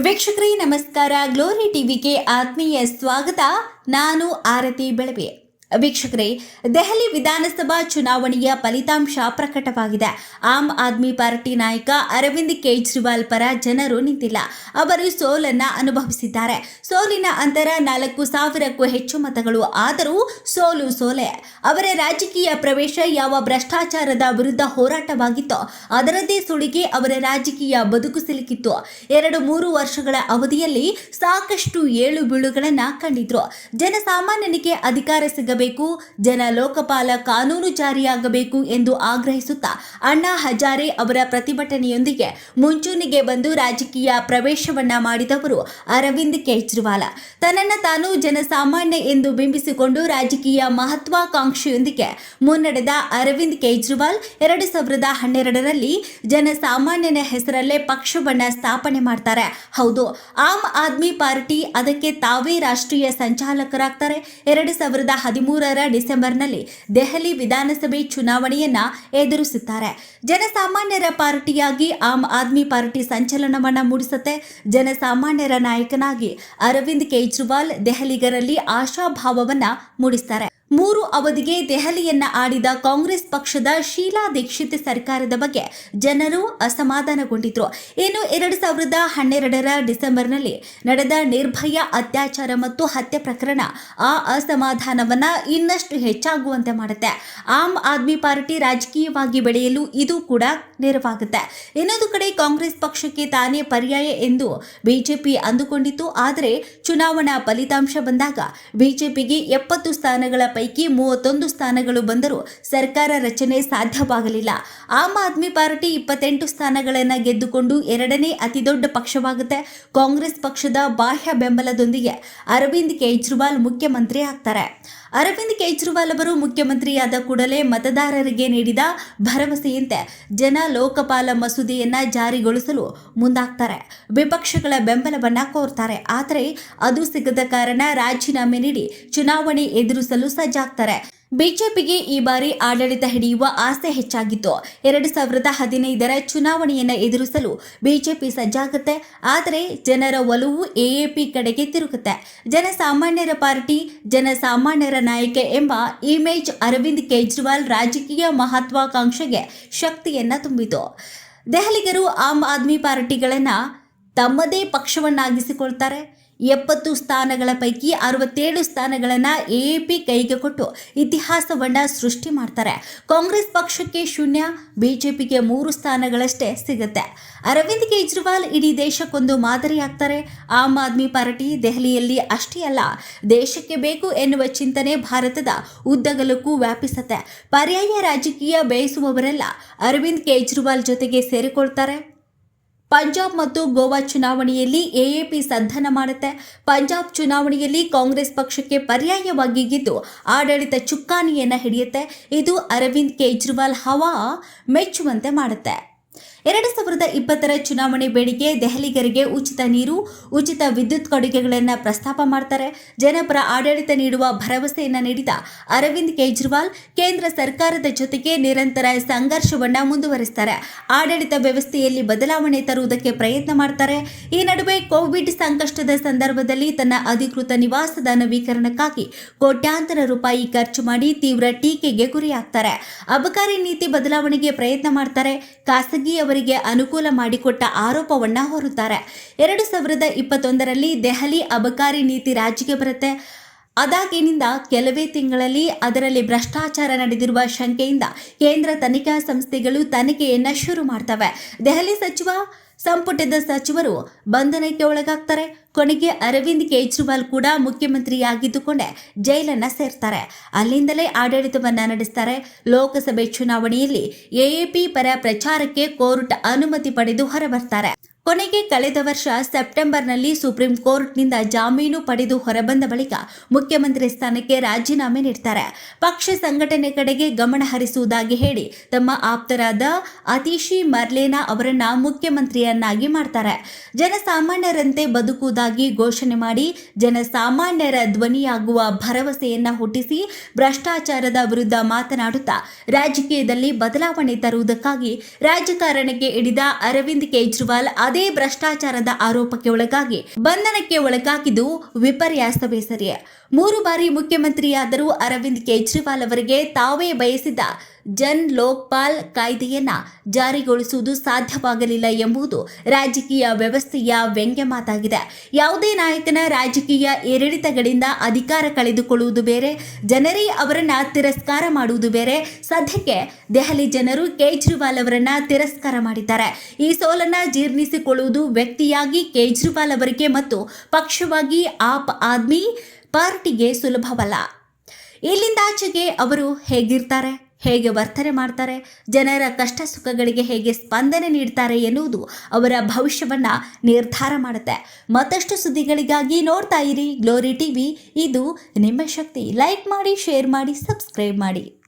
ವೀಕ್ಷಕರೇ ನಮಸ್ಕಾರ. ಗ್ಲೋರಿ ಟಿವಿಗೆ ಆತ್ಮೀಯ ಸ್ವಾಗತ. ನಾನು ಆರತಿ ಬೆಳವೆ. ವೀಕ್ಷಕರೇ, ದೆಹಲಿ ವಿಧಾನಸಭಾ ಚುನಾವಣೆಯ ಫಲಿತಾಂಶ ಪ್ರಕಟವಾಗಿದೆ. ಆಮ್ ಆದ್ಮಿ ಪಾರ್ಟಿ ನಾಯಕ ಅರವಿಂದ್ ಕೇಜ್ರಿವಾಲ್ ಪರ ಜನರು ನಿಂತಿಲ್ಲ. ಅವರು ಸೋಲನ್ನ ಅನುಭವಿಸಿದ್ದಾರೆ. ಸೋಲಿನ ಅಂತರ ನಾಲ್ಕು ಸಾವಿರಕ್ಕೂ ಹೆಚ್ಚು ಮತಗಳು, ಆದರೂ ಸೋಲು ಸೋಲೆ. ಅವರ ರಾಜಕೀಯ ಪ್ರವೇಶ ಯಾವ ಭ್ರಷ್ಟಾಚಾರದ ವಿರುದ್ಧ ಹೋರಾಟವಾಗಿತ್ತೋ ಅದರದೇ ಸುಳಿಗೆ ಅವರ ರಾಜಕೀಯ ಬದುಕು ಸಿಲುಕಿತ್ತು. ಎರಡು ಮೂರು ವರ್ಷಗಳ ಅವಧಿಯಲ್ಲಿ ಸಾಕಷ್ಟು ಏಳು ಬೀಳುಗಳನ್ನು ಕಂಡಿದ್ರು. ಜನಸಾಮಾನ್ಯನಿಗೆ ಅಧಿಕಾರ ಸಿಗಬೇಕು ಜನ ಲೋಕಪಾಲ ಕಾನೂನು ಜಾರಿಯಾಗಬೇಕು ಎಂದು ಆಗ್ರಹಿಸುತ್ತಾ ಅಣ್ಣಾ ಹಜಾರೆ ಅವರ ಪ್ರತಿಭಟನೆಯೊಂದಿಗೆ ಮುಂಚೂಣಿಗೆ ಬಂದು ರಾಜಕೀಯ ಪ್ರವೇಶವನ್ನ ಮಾಡಿದವರು ಅರವಿಂದ್ ಕೇಜ್ರಿವಾಲ. ತನ್ನನ್ನು ತಾನು ಜನಸಾಮಾನ್ಯ ಎಂದು ಬಿಂಬಿಸಿಕೊಂಡು ರಾಜಕೀಯ ಮಹತ್ವಾಕಾಂಕ್ಷೆಯೊಂದಿಗೆ ಮುನ್ನಡೆದ ಅರವಿಂದ್ ಕೇಜ್ರಿವಾಲ್ ಎರಡು ಸಾವಿರದ ಹನ್ನೆರಡರಲ್ಲಿ ಜನಸಾಮಾನ್ಯನ ಹೆಸರಲ್ಲೇ ಪಕ್ಷವನ್ನ ಸ್ಥಾಪನೆ ಮಾಡ್ತಾರೆ. ಹೌದು, ಆಮ್ ಆದ್ಮಿ ಪಾರ್ಟಿ ಅದಕ್ಕೆ ತಾವೇ ರಾಷ್ಟ್ರೀಯ ಸಂಚಾಲಕರಾಗ್ತಾರೆ. ಎರಡು ಸಾವಿರದ ಹದಿಮೂರರ ಡಿಸೆಂಬರ್ನಲ್ಲಿ ದೆಹಲಿ ವಿಧಾನಸಭೆ ಚುನಾವಣೆಯನ್ನ ಎದುರಿಸುತ್ತಾರೆ. ಜನಸಾಮಾನ್ಯರ ಪಾರ್ಟಿಯಾಗಿ ಆಮ್ ಆದ್ಮಿ ಪಾರ್ಟಿ ಸಂಚಲನವನ್ನ ಮೂಡಿಸುತ್ತೆ. ಜನಸಾಮಾನ್ಯರ ನಾಯಕನಾಗಿ ಅರವಿಂದ್ ಕೇಜ್ರಿವಾಲ್ ದೆಹಲಿಗರಲ್ಲಿ ಆಶಾಭಾವವನ್ನ ಮೂಡಿಸ್ತಾರೆ. ಮೂರು ಅವಧಿಗೆ ದೆಹಲಿಯನ್ನ ಆಡಿದ ಕಾಂಗ್ರೆಸ್ ಪಕ್ಷದ ಶೀಲಾ ದೀಕ್ಷಿತ್ ಸರ್ಕಾರದ ಬಗ್ಗೆ ಜನರು ಅಸಮಾಧಾನಗೊಂಡಿದ್ರು. ಇನ್ನು ಎರಡು ಸಾವಿರದ ಹನ್ನೆರಡರ ಡಿಸೆಂಬರ್ನಲ್ಲಿ ನಡೆದ ನಿರ್ಭಯ ಅತ್ಯಾಚಾರ ಮತ್ತು ಹತ್ಯೆ ಪ್ರಕರಣ ಆ ಅಸಮಾಧಾನವನ್ನ ಇನ್ನಷ್ಟು ಹೆಚ್ಚಾಗುವಂತೆ ಮಾಡುತ್ತೆ. ಆಮ್ ಆದ್ಮಿ ಪಾರ್ಟಿ ರಾಜಕೀಯವಾಗಿ ಬೆಳೆಯಲು ಇದು ಕೂಡ ನೆರವಾಗುತ್ತೆ. ಇನ್ನೊಂದು ಕಡೆ ಕಾಂಗ್ರೆಸ್ ಪಕ್ಷಕ್ಕೆ ತಾನೇ ಪರ್ಯಾಯ ಎಂದು ಬಿಜೆಪಿ ಅಂದುಕೊಂಡಿತ್ತು. ಆದರೆ ಚುನಾವಣಾ ಫಲಿತಾಂಶ ಬಂದಾಗ ಬಿಜೆಪಿಗೆ ಎಪ್ಪತ್ತು ಸ್ಥಾನಗಳ ಮೂವತ್ತೊಂದು ಸ್ಥಾನಗಳು ಬಂದರೂ ಸರ್ಕಾರ ರಚನೆ ಸಾಧ್ಯವಾಗಲಿಲ್ಲ. ಆಮ್ ಆದ್ಮಿ ಪಾರ್ಟಿ ಇಪ್ಪತ್ತೆಂಟು ಸ್ಥಾನಗಳನ್ನು ಗೆದ್ದುಕೊಂಡು ಎರಡನೇ ಅತಿದೊಡ್ಡ ಪಕ್ಷವಾಗುತ್ತೆ. ಕಾಂಗ್ರೆಸ್ ಪಕ್ಷದ ಬಾಹ್ಯ ಬೆಂಬಲದೊಂದಿಗೆ ಅರವಿಂದ್ ಕೇಜ್ರಿವಾಲ್ ಮುಖ್ಯಮಂತ್ರಿ ಆಗ್ತಾರೆ. ಅರವಿಂದ್ ಕೇಜ್ರಿವಾಲ್ ಅವರು ಮುಖ್ಯಮಂತ್ರಿಯಾದ ಕೂಡಲೇ ಮತದಾರರಿಗೆ ನೀಡಿದ ಭರವಸೆಯಂತೆ ಜನ ಲೋಕಪಾಲ ಮಸೂದೆಯನ್ನ ಜಾರಿಗೊಳಿಸಲು ಮುಂದಾಗ್ತಾರೆ. ವಿಪಕ್ಷಗಳ ಬೆಂಬಲವನ್ನ ಕೋರ್ತಾರೆ. ಆದರೆ ಅದು ಸಿಗದ ಕಾರಣ ರಾಜೀನಾಮೆ ನೀಡಿ ಚುನಾವಣೆ ಎದುರಿಸಲು ಸಜ್ಜಾಗ್ತಾರೆ ಬಿಜೆಪಿಗೆ ಈ ಬಾರಿ ಆಡಳಿತ ಹಿಡಿಯುವ ಆಸೆ ಹೆಚ್ಚಾಗಿತ್ತು. ಎರಡು ಸಾವಿರದ ಹದಿನೈದರ ಚುನಾವಣೆಯನ್ನು ಎದುರಿಸಲು ಬಿಜೆಪಿ ಸಜ್ಜಾಗುತ್ತೆ. ಆದರೆ ಜನರ ಒಲವು ಎಎಪಿ ಕಡೆಗೆ ತಿರುಗುತ್ತೆ. ಜನಸಾಮಾನ್ಯರ ಪಾರ್ಟಿ, ಜನಸಾಮಾನ್ಯರ ನಾಯಕ ಎಂಬ ಇಮೇಜ್ ಅರವಿಂದ್ ಕೇಜ್ರಿವಾಲ್ ರಾಜಕೀಯ ಮಹತ್ವಾಕಾಂಕ್ಷೆಗೆ ಶಕ್ತಿಯನ್ನ ತುಂಬಿತು. ದೆಹಲಿಗರು ಆಮ್ ಆದ್ಮಿ ಪಾರ್ಟಿಗಳನ್ನು ತಮ್ಮದೇ ಪಕ್ಷವನ್ನಾಗಿಸಿಕೊಳ್ತಾರೆ. ಎಪ್ಪತ್ತು ಸ್ಥಾನಗಳ ಪೈಕಿ ಅರವತ್ತೇಳು ಸ್ಥಾನಗಳನ್ನು ಎ ಪಿ ಕೈಗೆ ಕೊಟ್ಟು ಇತಿಹಾಸವನ್ನ ಸೃಷ್ಟಿ ಮಾಡ್ತಾರೆ. ಕಾಂಗ್ರೆಸ್ ಪಕ್ಷಕ್ಕೆ ಶೂನ್ಯ, ಬಿಜೆಪಿಗೆ ಮೂರು ಸ್ಥಾನಗಳಷ್ಟೇ ಸಿಗುತ್ತೆ. ಅರವಿಂದ್ ಕೇಜ್ರಿವಾಲ್ ಇಡೀ ದೇಶಕ್ಕೊಂದು ಮಾದರಿಯಾಗ್ತಾರೆ. ಆಮ್ ಆದ್ಮಿ ಪಾರ್ಟಿ ದೆಹಲಿಯಲ್ಲಿ ಅಷ್ಟೇ ಅಲ್ಲ, ದೇಶಕ್ಕೆ ಬೇಕು ಎನ್ನುವ ಚಿಂತನೆ ಭಾರತದ ಉದ್ದಗಲಕ್ಕೂ ವ್ಯಾಪಿಸುತ್ತೆ. ಪರ್ಯಾಯ ರಾಜಕೀಯ ಬಯಸುವವರೆಲ್ಲ ಅರವಿಂದ್ ಕೇಜ್ರಿವಾಲ್ ಜೊತೆಗೆ ಸೇರಿಕೊಳ್ತಾರೆ. ಪಂಜಾಬ್ ಮತ್ತು ಗೋವಾ ಚುನಾವಣೆಯಲ್ಲಿ ಎಎಪಿ ಸಂಧಾನ ಮಾಡುತ್ತೆ. ಪಂಜಾಬ್ ಚುನಾವಣೆಯಲ್ಲಿ ಕಾಂಗ್ರೆಸ್ ಪಕ್ಷಕ್ಕೆ ಪರ್ಯಾಯವಾಗಿ ಗೆದ್ದು ಆಡಳಿತ ಚುಕ್ಕಾಣಿಯನ್ನು ಹಿಡಿಯುತ್ತೆ. ಇದು ಅರವಿಂದ್ ಕೇಜ್ರಿವಾಲ್ ಹವಾ ಮೆಚ್ಚುವಂತೆ ಮಾಡುತ್ತೆ. ಎರಡು ಸಾವಿರದ ಇಪ್ಪತ್ತರ ಚುನಾವಣೆ ಬೇಡಿಕೆ ದೆಹಲಿಗರಿಗೆ ಉಚಿತ ನೀರು, ಉಚಿತ ವಿದ್ಯುತ್ ಕೊಡುಗೆಗಳನ್ನು ಪ್ರಸ್ತಾಪ ಮಾಡ್ತಾರೆ. ಜನಪರ ಆಡಳಿತ ನೀಡುವ ಭರವಸೆಯನ್ನು ನೀಡಿದ ಅರವಿಂದ್ ಕೇಜ್ರಿವಾಲ್, ಕೇಂದ್ರ ಸರ್ಕಾರದ ಜೊತೆಗೆ ನಿರಂತರ ಸಂಘರ್ಷವನ್ನ ಮುಂದುವರಿಸ್ತಾರೆ. ಆಡಳಿತ ವ್ಯವಸ್ಥೆಯಲ್ಲಿ ಬದಲಾವಣೆ ತರುವುದಕ್ಕೆ ಪ್ರಯತ್ನ ಮಾಡ್ತಾರೆ. ಈ ನಡುವೆ ಕೋವಿಡ್ ಸಂಕಷ್ಟದ ಸಂದರ್ಭದಲ್ಲಿ ತನ್ನ ಅಧಿಕೃತ ನಿವಾಸದ ನವೀಕರಣಕ್ಕಾಗಿ ಕೋಟ್ಯಾಂತರ ರೂಪಾಯಿ ಖರ್ಚು ಮಾಡಿ ತೀವ್ರ ಟೀಕೆಗೆ ಗುರಿಯಾಗ್ತಾರೆ. ಅಬಕಾರಿ ನೀತಿ ಬದಲಾವಣೆಗೆ ಪ್ರಯತ್ನ ಮಾಡ್ತಾರೆ. ಖಾಸಗಿಯವರಿಗೆ ಅನುಕೂಲ ಮಾಡಿಕೊಟ್ಟ ಆರೋಪವನ್ನ ಹೊರುತ್ತಾರೆ. ಎರಡು ಸಾವಿರದ ಇಪ್ಪತ್ತೊಂದರಲ್ಲಿ ದೆಹಲಿ ಅಬಕಾರಿ ನೀತಿ ರಾಜ್ಯಕ್ಕೆ ಬರುತ್ತೆ. ಅದಾಗಿನಿಂದ ಕೆಲವೇ ತಿಂಗಳಲ್ಲಿ ಅದರಲ್ಲಿ ಭ್ರಷ್ಟಾಚಾರ ನಡೆದಿರುವ ಶಂಕೆಯಿಂದ ಕೇಂದ್ರ ತನಿಖಾ ಸಂಸ್ಥೆಗಳು ತನಿಖೆಯನ್ನು ಶುರು ಮಾಡ್ತವೆ. ದೆಹಲಿ ಸಚಿವ ಸಂಪುಟದ ಸಚಿವರು ಬಂಧನಕ್ಕೆ ಒಳಗಾಗ್ತಾರೆ. ಕೊನೆಗೆ ಅರವಿಂದ್ ಕೇಜ್ರಿವಾಲ್ ಕೂಡ ಮುಖ್ಯಮಂತ್ರಿಯಾಗಿದ್ದುಕೊಂಡೇ ಜೈಲನ್ನ ಸೇರ್ತಾರೆ. ಅಲ್ಲಿಂದಲೇ ಆಡಳಿತವನ್ನ ನಡೆಸ್ತಾರೆ. ಲೋಕಸಭೆ ಚುನಾವಣೆಯಲ್ಲಿ ಎಎಪಿ ಪರ ಪ್ರಚಾರಕ್ಕೆ ಕೋರ್ಟ್ ಅನುಮತಿ ಪಡೆದು ಹೊರಬರ್ತಾರೆ. ಕೊನೆಗೆ ಕಳೆದ ವರ್ಷ ಸೆಪ್ಟೆಂಬರ್ನಲ್ಲಿ ಸುಪ್ರೀಂ ಕೋರ್ಟ್ನಿಂದ ಜಾಮೀನು ಪಡೆದು ಹೊರಬಂದ ಬಳಿಕ ಮುಖ್ಯಮಂತ್ರಿ ಸ್ಥಾನಕ್ಕೆ ರಾಜೀನಾಮೆ ನೀಡ್ತಾರೆ. ಪಕ್ಷ ಸಂಘಟನೆ ಕಡೆಗೆ ಗಮನ ಹರಿಸುವುದಾಗಿ ಹೇಳಿ ತಮ್ಮ ಆಪ್ತರಾದ ಅತಿಶಿ ಮರ್ಲೇನಾ ಅವರನ್ನ ಮುಖ್ಯಮಂತ್ರಿಯನ್ನಾಗಿ ಮಾಡ್ತಾರೆ. ಜನಸಾಮಾನ್ಯರಂತೆ ಬದುಕುವುದಾಗಿ ಘೋಷಣೆ ಮಾಡಿ ಜನಸಾಮಾನ್ಯರ ಧ್ವನಿಯಾಗುವ ಭರವಸೆಯನ್ನ ಹುಟ್ಟಿಸಿ ಭ್ರಷ್ಟಾಚಾರದ ವಿರುದ್ಧ ಮಾತನಾಡುತ್ತಾ ರಾಜಕೀಯದಲ್ಲಿ ಬದಲಾವಣೆ ತರುವುದಕ್ಕಾಗಿ ರಾಜಕಾರಣಕ್ಕೆ ಇಳಿದ ಅರವಿಂದ್ ಕೇಜ್ರಿವಾಲ್ ಅದೇ ಭ್ರಷ್ಟಾಚಾರದ ಆರೋಪಕ್ಕೆ ಒಳಗಾಗಿ ಬಂಧನಕ್ಕೆ ಒಳಗಾಗಿದ್ದು ವಿಪರ್ಯಾಸವೇ ಸರಿ ಮೂರು ಬಾರಿ ಮುಖ್ಯಮಂತ್ರಿಯಾದರೂ ಅರವಿಂದ್ ಕೇಜ್ರಿವಾಲ್ ಅವರಿಗೆ ತಾವೇ ಬಯಸಿದ್ದ ಜನ್ ಲೋಕ್ಪಾಲ್ ಕಾಯ್ದೆಯನ್ನ ಜಾರಿಗೊಳಿಸುವುದು ಸಾಧ್ಯವಾಗಲಿಲ್ಲ ಎಂಬುದು ರಾಜಕೀಯ ವ್ಯವಸ್ಥೆಯ ವ್ಯಂಗ್ಯ ಮಾತಾಗಿದೆ. ಯಾವುದೇ ನಾಯಕನ ರಾಜಕೀಯ ಏರಿಳಿತಗಳಿಂದ ಅಧಿಕಾರ ಕಳೆದುಕೊಳ್ಳುವುದು ಬೇರೆ, ಜನರೇ ಅವರನ್ನ ತಿರಸ್ಕಾರ ಮಾಡುವುದು ಬೇರೆ. ಸದ್ಯಕ್ಕೆ ದೆಹಲಿ ಜನರು ಕೇಜ್ರಿವಾಲ್ ಅವರನ್ನ ತಿರಸ್ಕಾರ ಮಾಡಿದ್ದಾರೆ. ಈ ಸೋಲನ್ನ ಜೀರ್ಣಿಸಿಕೊಳ್ಳುವುದು ವ್ಯಕ್ತಿಯಾಗಿ ಕೇಜ್ರಿವಾಲ್ ಅವರಿಗೆ ಮತ್ತು ಪಕ್ಷವಾಗಿ ಆಪ್ ಆದ್ಮಿ ಪಾರ್ಟಿಗೆ ಸುಲಭವಲ್ಲ. ಇಲ್ಲಿಂದಾಚೆಗೆ ಅವರು ಹೇಗಿರ್ತಾರೆ? ಹೇಗೆ ವರ್ತನೆ ಮಾಡ್ತಾರೆ? ಜನರ ಕಷ್ಟ ಸುಖಗಳಿಗೆ ಹೇಗೆ ಸ್ಪಂದನೆ ನೀಡ್ತಾರೆ ಎನ್ನುವುದು ಅವರ ಭವಿಷ್ಯವನ್ನ ನಿರ್ಧಾರ ಮಾಡುತ್ತೆ. ಮತ್ತಷ್ಟು ಸುದ್ದಿಗಳಿಗಾಗಿ ನೋಡ್ತಾ ಇರಿ ಗ್ಲೋರಿ ಟಿವಿ ಇದು ನಿಮ್ಮ ಶಕ್ತಿ. ಲೈಕ್ ಮಾಡಿ ಶೇರ್ ಮಾಡಿ ಸಬ್ಸ್ಕ್ರೈಬ್ ಮಾಡಿ.